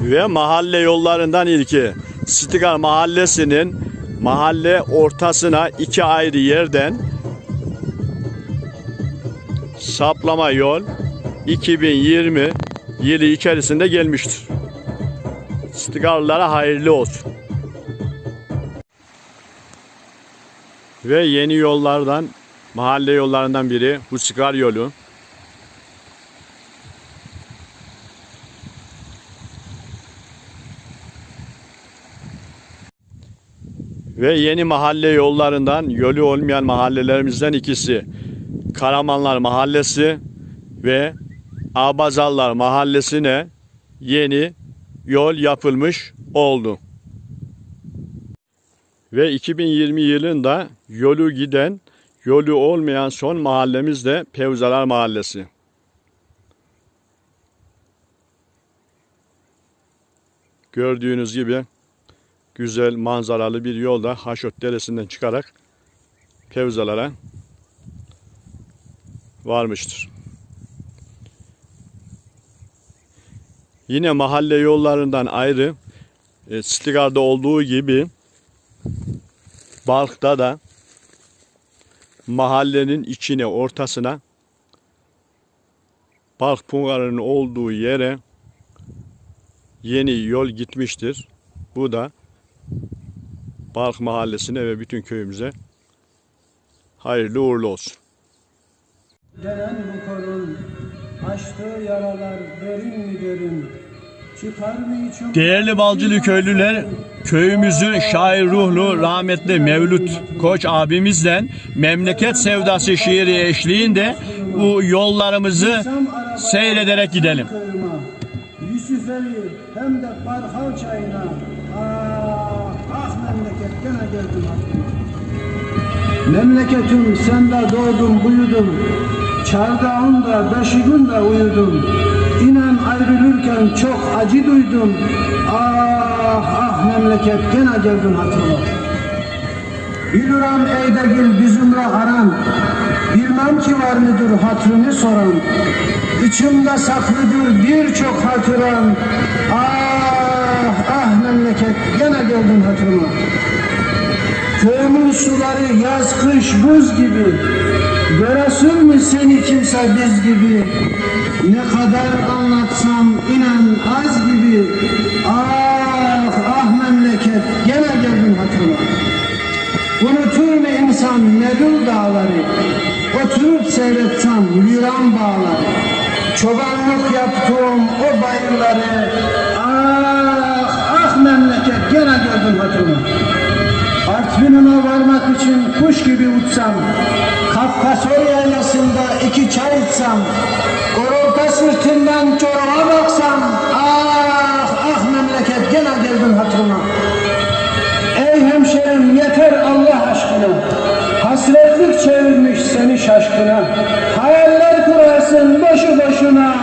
Ve mahalle yollarından ilki Stigar Mahallesi'nin mahalle ortasına iki ayrı yerden saplama yol 2020 yılı içerisinde gelmiştir. Stigarlara hayırlı olsun. Ve yeni yollardan, mahalle yollarından biri Husikar yolu. Ve yeni mahalle yollarından yolu olmayan mahallelerimizden ikisi. Karamanlar Mahallesi ve Abazallar Mahallesi'ne yeni yol yapılmış oldu. Ve 2020 yılında yolu giden, yolu olmayan son mahallemiz de Pevzalar Mahallesi. Gördüğünüz gibi güzel manzaralı bir yolda Haşot Deresi'nden çıkarak Pevzalara varmıştır. Yine mahalle yollarından ayrı e, Stigar'da olduğu gibi Balk'ta da mahallenin içine ortasına Balk Pungarı'nın olduğu yere yeni yol gitmiştir. Bu da Balk Mahallesi'ne ve bütün köyümüze hayırlı uğurlu olsun. Gelen bu korun açtığı yaralar derin mi derin çıkar mı içim Değerli Balcılı köylüler, köyümüzü şair ruhlu rahmetli Mevlüt Koç abimizden memleket sevdası şiiri eşliğinde bu yollarımızı seyrederek gidelim. Yusufeli hem de Barhal çayına memleket gene geldim Memleketim sende doğdum buyudum Çardağında beşiğinde uyudum İnan ayrılırken çok acı duydum. Ah ah memleket gene geldin hatırıma Bilirim eydegil bizimle aran Bilmem ki var mıdır hatrını soran. İçimde saklıdır birçok hatıran Ah ah memleket gene geldin hatırıma suları yaz kış buz gibi. Göresin mi seni kimse biz gibi? Ne kadar anlatsam inan az gibi. Ah ah memleket gene geldin hatırıma Unutur mu insan Nedül dağları? Oturup seyretsem viran bağları. Çobanlık yaptığım o bayırları. Ah ah memleket gene gördüm hatırımı Artvin'ine varmak için kuş gibi uçsam Kafkasor yaylasında iki çay içsem Orolta sırtından çoraba baksam Ah ah memleket gene geldim hatırıma Ey hemşerim yeter Allah aşkına. Hasretlik çevirmiş seni şaşkına. Hayaller kurarsın boşu boşuna